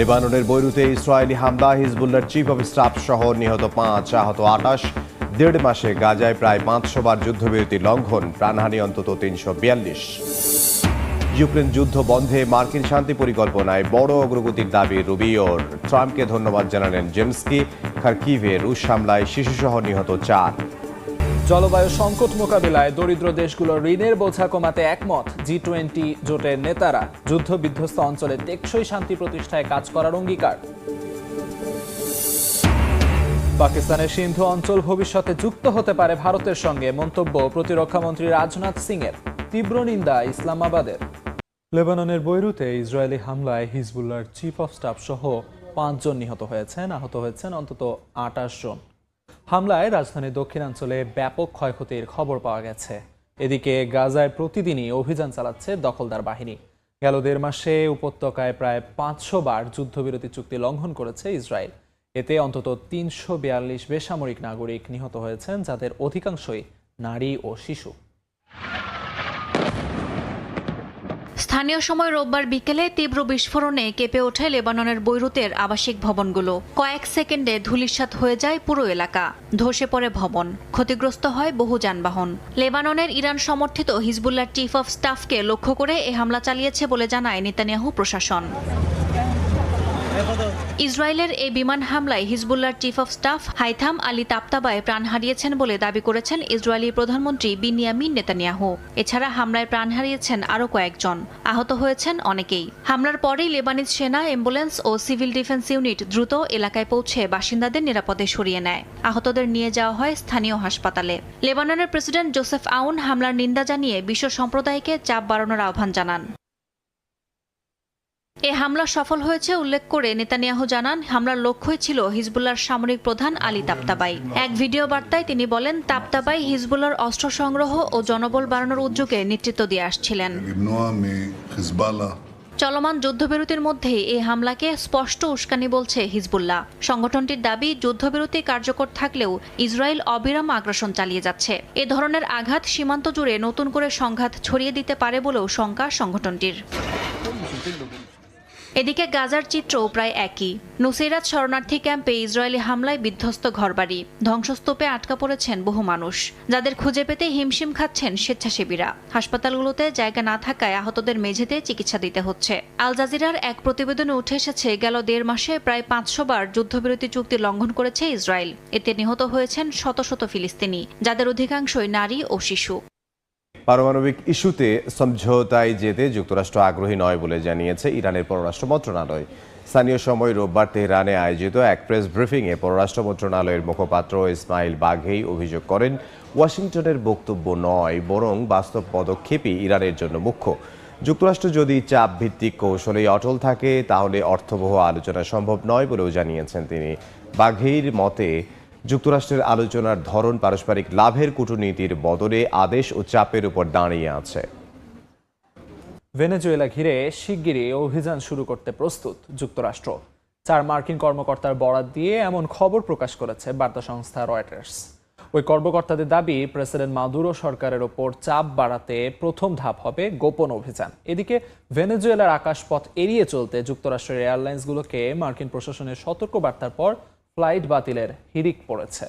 লেবাননের বৈরুতে ইসরায়েলি হামলা হিজবুল্লার চিফ অফ স্টাফ সহ নিহত পাঁচ আহত আটাশ। দেড় মাসে গাজায় প্রায় পাঁচশো বার যুদ্ধবিরতি লঙ্ঘন, প্রাণহানি অন্তত তিনশো বিয়াল্লিশ। ইউক্রেন যুদ্ধ বন্ধে মার্কিন শান্তি পরিকল্পনায় বড় অগ্রগতির দাবি রুবিওর। ট্রাম্পকে ধন্যবাদ জানালেন জেমসকি। খারকিভে রুশ হামলায় শিশুসহ নিহত চার। জলবায়ু সংকট মোকাবিলায় দরিদ্র দেশগুলোর ঋণের বোঝা কমাতে একমত জি টোয়েন্টি জোটের নেতারা। যুদ্ধ বিধ্বস্ত অঞ্চলে টেকসই শান্তি প্রতিষ্ঠায় কাজ করার অঙ্গীকার। পাকিস্তানের সিন্ধু অঞ্চল ভবিষ্যতে যুক্ত হতে পারে ভারতের সঙ্গে, মন্তব্য প্রতিরক্ষামন্ত্রী রাজনাথ সিং এর তীব্র নিন্দা ইসলামাবাদের। লেবাননের বৈরুতে ইসরায়েলি হামলায় হিজবুল্লার চিফ অফ স্টাফ সহ পাঁচজন নিহত হয়েছেন, আহত হয়েছেন অন্তত আটাশ জন। হামলায় রাজধানীর দক্ষিণাঞ্চলে ব্যাপক ক্ষয়ক্ষতির খবর পাওয়া গেছে। এদিকে গাজায় প্রতিদিনই অভিযান চালাচ্ছে দখলদার বাহিনী। গেল দেড় মাসে উপত্যকায় প্রায় পাঁচশো বার যুদ্ধবিরতি চুক্তি লঙ্ঘন করেছে ইসরায়েল। এতে অন্তত তিনশো বিয়াল্লিশ বেসামরিক নাগরিক নিহত হয়েছেন, যাদের অধিকাংশই নারী ও শিশু। স্থানীয় সময় রোববার বিকেলে তীব্র বিস্ফোরণে কেঁপে ওঠে লেবাননের বৈরুতের আবাসিক ভবনগুলো। কয়েক সেকেন্ডে ধুলিসাৎ হয়ে যায় পুরো এলাকা। ধসে পড়ে ভবন। ক্ষতিগ্রস্ত হয় বহু যানবাহন। লেবাননের ইরান সমর্থিত হিজবুল্লার চিফ অফ স্টাফকে লক্ষ্য করে এ হামলা চালিয়েছে বলে জানায় নেতানিয়াহু প্রশাসন। ইসরায়েলের এই বিমান হামলায় হিজবুল্লার chief of staff Haytham Ali Tabatabai প্রাণ হারিয়েছেন বলে দাবি করেছেন ইসরায়েলি প্রধানমন্ত্রী বিনিয়ামিন নেতানিয়াহু। এছাড়া হামলায় প্রাণ হারিয়েছেন আরও কয়েকজন। আহত হয়েছেন অনেকেই। হামলার পরেই লেবানিজ সেনা, অ্যাম্বুলেন্স ও সিভিল ডিফেন্স ইউনিট দ্রুত এলাকায় পৌঁছে বাসিন্দাদের নিরাপদে সরিয়ে নেয়। আহতদের নিয়ে যাওয়া হয় স্থানীয় হাসপাতালে। লেবাননের প্রেসিডেন্ট জোসেফ আউন হামলার নিন্দা জানিয়ে বিশ্ব সম্প্রদায়কে চাপ বাড়ানোর আহ্বান জানান। এ হামলা সফল হয়েছে উল্লেখ করে নেতানিয়াহু জানান, হামলার লক্ষ্যই ছিল হিজবুল্লার সামরিক প্রধান আলী তাপতাবাই। এক ভিডিও বার্তায় তিনি বলেন, তাপতাবাই হিজবুল্লার অস্ত্র সংগ্রহ ও জনবল বাড়ানোর উদ্যোগে নেতৃত্ব দিয়ে আসছিলেন। চলমান যুদ্ধবিরতির মধ্যে এই হামলাকে স্পষ্ট উস্কানি বলছে হিজবুল্লাহ। সংগঠনটির দাবি, যুদ্ধবিরতি কার্যকর থাকলেও ইসরায়েল অবিরাম আগ্রাসন চালিয়ে যাচ্ছে। এ ধরনের আঘাত সীমান্ত জুড়ে নতুন করে সংঘাত ছড়িয়ে দিতে পারে বলেও শঙ্কা সংগঠনটির। এদিকে গাজার চিত্রও প্রায় একই। নুসিরাত শরণার্থী ক্যাম্পে ইসরায়েলি হামলায় বিধ্বস্ত ঘরবাড়ি। ধ্বংসস্তূপে আটকা পড়েছেন বহু মানুষ। যাদের খুঁজে পেতে হিমশিম খাচ্ছেন স্বেচ্ছাসেবীরা। হাসপাতালগুলোতে জায়গা না থাকায় আহতদের মেঝেতে চিকিৎসা দিতে হচ্ছে। আল জাজিরার এক প্রতিবেদনে উঠে এসেছে, গেল দেড় মাসে প্রায় পাঁচশো বার যুদ্ধবিরতি চুক্তি লঙ্ঘন করেছে ইসরায়েল। এতে নিহত হয়েছেন শত শত ফিলিস্তিনি, যাদের অধিকাংশই নারী ও শিশু। পারমাণবিক ইস্যুতে সমঝোতায় যেতে যুক্তরাষ্ট্র আগ্রহী নয় বলে জানিয়েছে ইরানের পররাষ্ট্র মন্ত্রণালয়। স্থানীয় সময় রোববার তেহরানে আয়োজিত এক প্রেস ব্রিফিংয়ে পররাষ্ট্র মন্ত্রণালয়ের মুখপাত্র ইসমাইল বাঘেই অভিযোগ করেন, ওয়াশিংটনের বক্তব্য নয়, বরং বাস্তব পদক্ষেপই ইরানের জন্য মুখ্য। যুক্তরাষ্ট্র যদি চাপ ভিত্তিক কৌশলেই অটল থাকে, তাহলে অর্থবহ আলোচনা সম্ভব নয় বলেও জানিয়েছেন তিনি। বাঘেইর মতে যুক্তরাষ্ট্রের আলোচনার ধরন পারস্পরিক লাভের কূটনীতির বদলে আদেশ ও চাপের উপর দাঁড়িয়ে আছে। ভেনেজুয়েলা ঘিরে শিগগিরই অভিযান শুরু করতে প্রস্তুত যুক্তরাষ্ট্র। চার মার্কিন কর্মকর্তার বরাত দিয়ে এমন খবর প্রকাশ করেছে বার্তা সংস্থা রয়টার্স। ওই কর্মকর্তাদের দাবি, প্রেসিডেন্ট মাদুরো সরকারের ওপর চাপ বাড়াতে প্রথম ধাপ হবে গোপন অভিযান। এদিকে ভেনেজুয়েলার আকাশপথ এড়িয়ে চলতে যুক্তরাষ্ট্রের এয়ারলাইন্সগুলোকে মার্কিন প্রশাসনের সতর্ক বার্তার পর ফ্লাইট বাতিলের হিরিক পড়েছে।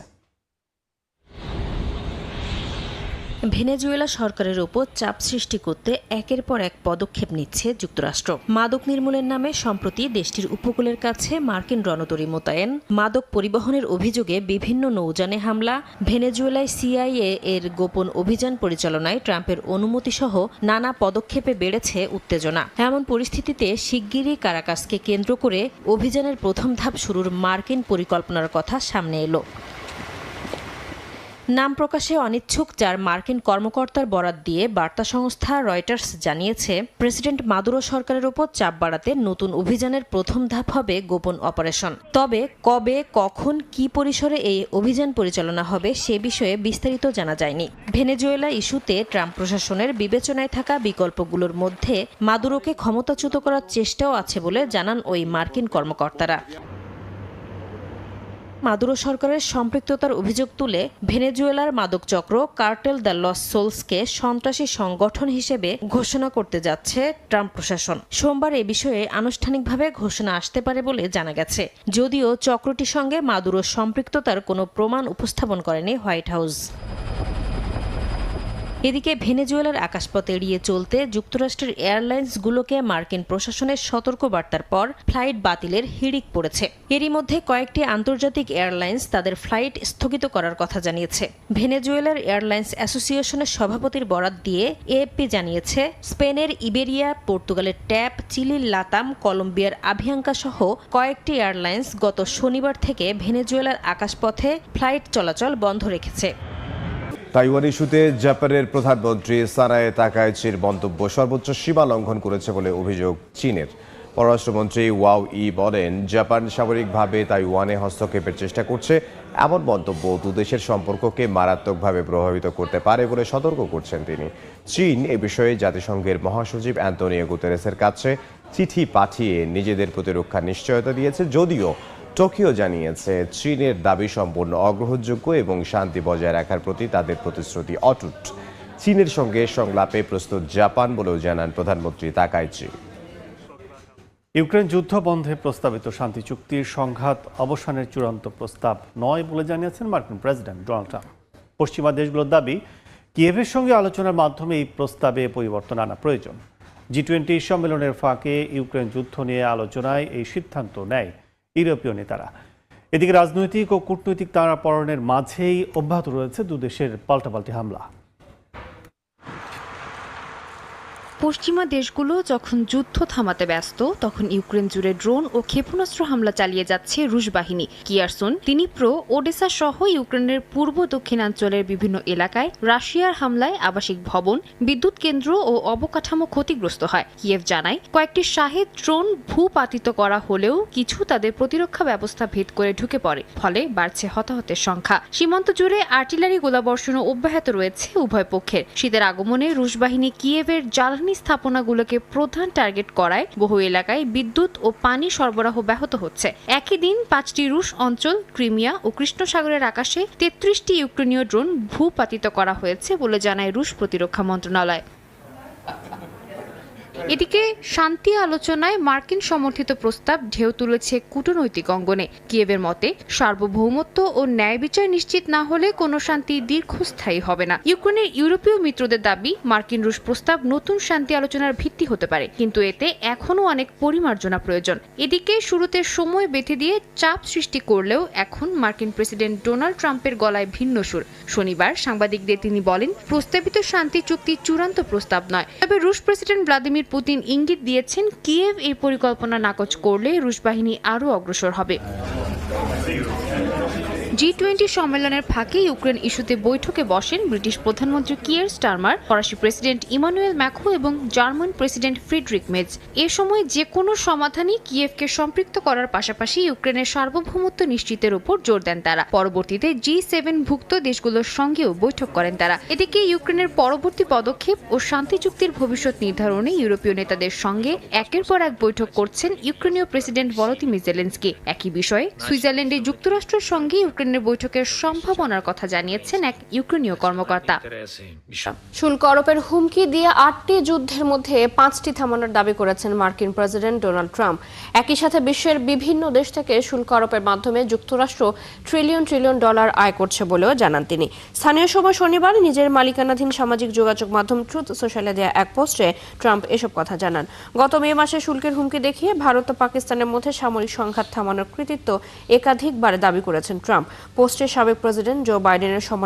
ভেনেজুয়েলা সরকারের ওপর চাপ সৃষ্টি করতে একের পর এক পদক্ষেপ নিচ্ছে যুক্তরাষ্ট্র। মাদক নির্মূলের নামে সম্প্রতি দেশটির উপকূলের কাছে মার্কিন রণতরী মোতায়েন। মাদক পরিবহনের অভিযোগে বিভিন্ন নৌযানে হামলা। ভেনেজুয়েলায় সিআইএ এর গোপন অভিযান পরিচালনায় ট্রাম্পের অনুমতি সহ নানা পদক্ষেপে বেড়েছে উত্তেজনা। এমন পরিস্থিতিতে শিগগিরই কারাকাসকে কেন্দ্র করে অভিযানের প্রথম ধাপ শুরুর মার্কিন পরিকল্পনার কথা সামনে এলো। নাম প্রকাশে অনিচ্ছুক চার মার্কিন কর্মকর্তার বরাত দিয়ে বার্তা সংস্থা রয়টার্স জানিয়েছে, প্রেসিডেন্ট মাদুরো সরকারের ওপর চাপ বাড়াতে নতুন অভিযানের প্রথম ধাপ হবে গোপন অপারেশন। তবে কবে, কখন, কি পরিসরে এই অভিযান পরিচালনা হবে সে বিষয়ে বিস্তারিত জানা যায়নি। ভেনেজুয়েলা ইস্যুতে ট্রাম্প প্রশাসনের বিবেচনায় থাকা বিকল্পগুলোর মধ্যে মাদুরোকে ক্ষমতাচ্যুত করার চেষ্টাও আছে বলে জানান ওই মার্কিন কর্মকর্তারা। মাদুরো সরকারের সম্পৃক্ততার অভিযোগ তুলে ভেনেজুয়েলার মাদক চক্র কার্টেল দ্য লস সোলসকে সন্ত্রাসী সংগঠন হিসেবে ঘোষণা করতে যাচ্ছে ট্রাম্প প্রশাসন। সোমবার এ বিষয়ে আনুষ্ঠানিকভাবে ঘোষণা আসতে পারে বলে জানা গেছে। যদিও চক্রটির সঙ্গে মাদুরো সম্পৃক্ততার কোনো প্রমাণ উপস্থাপন করেনি হোয়াইট হাউস। এদিকে ভেনেজুয়েলার আকাশপথ এড়িয়ে চলতে যুক্তরাষ্ট্রের এয়ারলাইন্সগুলোকে মার্কিন প্রশাসনের সতর্ক বার্তার পর ফ্লাইট বাতিলের হিড়িক পড়েছে। এরই মধ্যে কয়েকটি আন্তর্জাতিক এয়ারলাইন্স তাদের ফ্লাইট স্থগিত করার কথা জানিয়েছে। ভেনেজুয়েলার এয়ারলাইন্স অ্যাসোসিয়েশনের সভাপতির বরাত দিয়ে এএফপি জানিয়েছে, স্পেনের ইবেরিয়া, পর্তুগালের ট্যাপ, চিলির লাতাম, কলম্বিয়ার আভিয়াঙ্কা সহ কয়েকটি এয়ারলাইন্স গত শনিবার থেকে ভেনেজুয়েলার আকাশপথে ফ্লাইট চলাচল বন্ধ রেখেছে। তাইওয়ান ইস্যুতে জাপানের প্রধানমন্ত্রী সানায়ে তাকাইচির মন্তব্য সর্বোচ্চ সীমা লঙ্ঘন করেছে বলে অভিযোগ চীনের। পররাষ্ট্রমন্ত্রী ওয়াও ই বলেন, জাপান সামরিকভাবে তাইওয়ানে হস্তক্ষেপের চেষ্টা করছে, এমন মন্তব্য দুদেশের সম্পর্ককে মারাত্মকভাবে প্রভাবিত করতে পারে বলে সতর্ক করছেন তিনি। চীন এ বিষয়ে জাতিসংঘের মহাসচিব অ্যান্তনিও গুতেরেসের কাছে চিঠি পাঠিয়ে নিজেদের প্রতিরক্ষা নিশ্চয়তা দিয়েছে, যদিও টোকিও জানিয়েছে, চীনের দাবি সম্পূর্ণ অগ্রহণযোগ্য এবং শান্তি বজায় রাখার প্রতি তাদের প্রতিশ্রুতি অটুট। চীনের সঙ্গে সংলাপে প্রস্তুত জাপান বলেও জানান প্রধানমন্ত্রী তাকাইচি। ইউক্রেন যুদ্ধ বন্ধে প্রস্তাবিত শান্তি চুক্তির সংঘাত অবসানের চূড়ান্ত প্রস্তাব নয় বলে জানিয়েছেন মার্কিন প্রেসিডেন্ট ডোনাল্ড ট্রাম্প। পশ্চিমা দেশগুলোর দাবি, কিয়েভের সঙ্গে আলোচনার মাধ্যমে এই প্রস্তাবে পরিবর্তন আনা প্রয়োজন। জি টোয়েন্টি সম্মেলনের ফাঁকে ইউক্রেন যুদ্ধ নিয়ে আলোচনায় এই সিদ্ধান্ত নেয় ইউরোপীয় নেতারা। এদিকে রাজনৈতিক ও কূটনৈতিক তারাপরণের মাঝেই অব্যাহত রয়েছে দুদেশের পাল্টাপাল্টি হামলা। পশ্চিমা দেশগুলো যখন যুদ্ধ থামাতে ব্যস্ত, তখন ইউক্রেন জুড়ে ড্রোন ও ক্ষেপণাস্ত্র হামলা চালিয়ে যাচ্ছে রুশ বাহিনী। কিয়ারসন তিনিপ্রো ওডেসা সহ ইউক্রেনের পূর্ব দক্ষিণাঞ্চলের বিভিন্ন এলাকায় রাশিয়ার হামলায় আবাসিক ভবন, বিদ্যুৎ কেন্দ্র ও অবকাঠামো ক্ষতিগ্রস্ত হয়। কিয়েভ জানায়, কয়েকটি শাহেদ ড্রোন ভূপাতিত করা হলেও কিছু তাদের প্রতিরক্ষা ব্যবস্থা ভেদ করে ঢুকে পড়ে, ফলে বাড়ছে হতাহতের সংখ্যা। সীমান্ত জুড়ে আর্টিলারি গোলাবর্ষণও অব্যাহত রয়েছে উভয় পক্ষের। শীতের আগমনে রুশ বাহিনী কিয়েভের জ্বালানি স্থাপনাগুলোকে প্রধান টার্গেট করায় বহু এলাকায় বিদ্যুৎ ও পানি সরবরাহ ব্যাহত হচ্ছে। একই দিন পাঁচটি রুশ অঞ্চল, ক্রিমিয়া ও কৃষ্ণ সাগরের আকাশে তেত্রিশটি ইউক্রেনীয় ড্রোন ভূপাতিত করা হয়েছে বলে জানায় রুশ প্রতিরক্ষা মন্ত্রণালয়। এদিকে শান্তি আলোচনায় মার্কিন সমর্থিত প্রস্তাব ঢেউ তুলেছে কূটনৈতিক অঙ্গনে। কিয়েভের মতে, সার্বভৌমত্ব ও ন্যায় বিচার নিশ্চিত না হলে কোনো শান্তি দীর্ঘস্থায়ী হবে না। ইউক্রেনের ইউরোপীয় মিত্রদের দাবি, মার্কিন রুশ প্রস্তাব নতুন শান্তি আলোচনার ভিত্তি হতে পারে, কিন্তু এতে এখনও অনেক পরিমার্জনা প্রয়োজন। এদিকে শুরুতে সময় বেঁধে দিয়ে চাপ সৃষ্টি করলেও এখন মার্কিন প্রেসিডেন্ট ডোনাল্ড ট্রাম্পের গলায় ভিন্ন সুর। শনিবার সাংবাদিকদের তিনি বলেন, প্রস্তাবিত শান্তি চুক্তি চূড়ান্ত প্রস্তাব নয়। তবে রুশ প্রেসিডেন্ট ভ্লাদিমির পুতিন ইঙ্গিত দিয়েছেন কিয়েভ এই পরিকল্পনা নাকচ করলে রুশ বাহিনী আরও অগ্রসর হবে। জি টোয়েন্টি সম্মেলনের ফাঁকে ইউক্রেন ইস্যুতে বৈঠকে বসেন ব্রিটিশ প্রধানমন্ত্রী কিয়ার স্টারমার, ফরাসি প্রেসিডেন্ট ইমানুয়েল ম্যাখো এবং জার্মান প্রেসিডেন্ট ফ্রিডরিক মেজ এ সময় যে কোনো সমাধানই কিয়েভকে সম্পৃক্ত করার পাশাপাশি ইউক্রেনের সার্বভৌমত্ব নিশ্চিতের উপর জোর দেন তারা। পরবর্তীতে জি সেভেন ভুক্ত দেশগুলোর সঙ্গেও বৈঠক করেন তারা। এদিকে ইউক্রেনের পরবর্তী পদক্ষেপ ও শান্তি চুক্তির ভবিষ্যৎ নির্ধারণে ইউরোপীয় নেতাদের সঙ্গে একের পর এক বৈঠক করছেন ইউক্রেনীয় প্রেসিডেন্ট ভলোদিমির জেলেন্সকি। একই বিষয়ে সুইজারল্যান্ডে যুক্তরাষ্ট্রের সঙ্গে ইউক্রেনের বৈঠকের সম্ভাবনার কথা জানিয়েছেন এক ইউক্রেনীয় কর্মকর্তা। শুল্ক আরোপের হুমকি দিয়ে আটটি যুদ্ধের মধ্যে পাঁচটি থামানোর দাবি করেছেন মার্কিন প্রেসিডেন্ট ডোনাল্ড ট্রাম্প। একই সাথে বিশ্বের বিভিন্ন দেশ থেকে শুল্ক আরোপের মাধ্যমে যুক্তরাষ্ট্র ট্রিলিয়ন ট্রিলিয়ন ডলার আয় করছে বলেও জানান তিনি। স্থানীয় সময় শনিবার নিজের মালিকানাধীন সামাজিক যোগাযোগ মাধ্যম ট্রুথ সোশ্যালে দেওয়া এক পোস্টে ট্রাম্প এসব কথা জানান। গত মে মাসে শুল্কের হুমকি দেখিয়ে ভারত ও পাকিস্তানের মধ্যে সামরিক সংঘাত থামানোর কৃতিত্ব একাধিকবার দাবি করেছেন ট্রাম্প। পোস্টে সাবেক প্রেসিডেন্ট জো বাইডেনের সমালোচনা